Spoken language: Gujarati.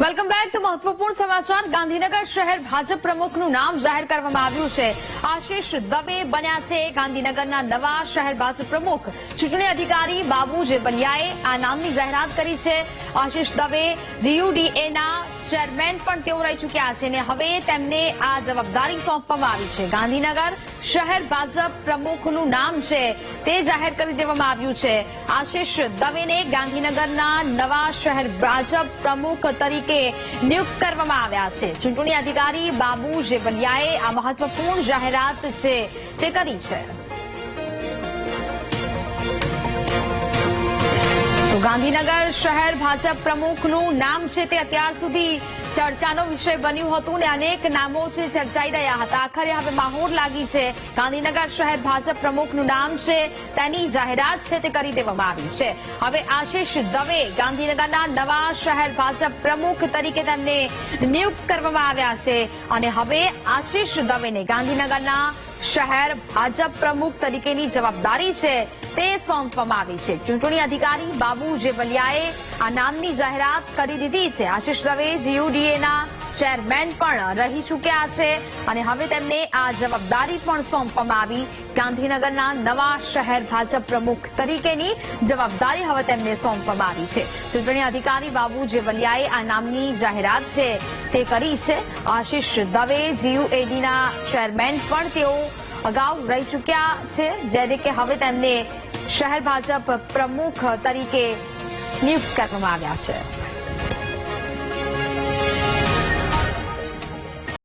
વેલકમ બેક તો મહત્વપૂર્ણ સમાચાર. ગાંધીનગર શહેર ભાજપ પ્રમુખનું નામ જાહેર કરવામાં આવ્યું છે. આશીષ દવે બન્યા છે. ગાંધીનગરના નવા શહેર ભાજપ પ્રમુખ. ચૂંટણી અધિકારી બાબુ જેબલિયાએ આ નામની જાહેરાત કરી છે. આશીષ દવે જીયુડીએના ચેરમેન પણ તેઓ રહી ચૂક્યા છે અને હવે તેમને આ જવાબદારી સોંપવામાં આવી છે. ગાંધીનગર શહેર ભાજપ પ્રમુખનું નામ છે તે જાહેર કરી દેવામાં આવ્યું છે. આશિષ દવેને ગાંધીનગરના નવા શહેર ભાજપ પ્રમુખ તરીકે નિયુક્ત કરવામાં આવ્યા છે. ચૂંટણી અધિકારી બાબુ જેબલિયાએ આ મહત્વપૂર્ણ જાહેરાત છે તે કરી છે. ગાંધીનગર શહેર ભાજપ પ્રમુખનું નામ છે તે અત્યાર સુધી ચર્ચાનો વિષય બન્યું હતું ને અનેક નામો છે ચર્ચાઈ રહ્યા હતા. આખરે હવે માહોર લાગી છે. ગાંધીનગર શહેર ભાજપ પ્રમુખનું નામ છે, તેની જાહેરાત છે તે કરી દેવામાં આવી છે. હવે આશિષ દવે ગાંધીનગરના નવા શહેર ભાજપ પ્રમુખ તરીકે તેમને નિયુક્ત કરવામાં આવ્યા છે. અને હવે આશિષ દવેને ગાંધીનગરના શહેર ભાજપ પ્રમુખ તરીકેની જવાબદારી છે તે સોંપવામાં આવી છે. ચૂંટણી અધિકારી બાબુ જેવલિયાએ આ નામની જાહેરાત કરી દીધી છે. આશીષ દવે જીયુડીએના ચેરમેન પણ રહી ચૂક્યા છે અને હવે તેમને આ જવાબદારી પણ સોંપવામાં આવી. ગાંધીનગરના નવા શહેર ભાજપ પ્રમુખ તરીકેની જવાબદારી હવે તેમને સોંપવામાં આવી છે. ચૂંટણી અધિકારી બાબુ જેવલિયાએ આ નામની જાહેરાત છે. તે કરી છે. આશીષ દવે જીયુએડીના ચેરમેન પણ તેઓ અગાઉ રહી ચૂક્યા છે. જ્યારે કે હવે તેમને શહેર ભાજપ પ્રમુખ તરીકે નિયુક્ત કરવામાં આવ્યા છે.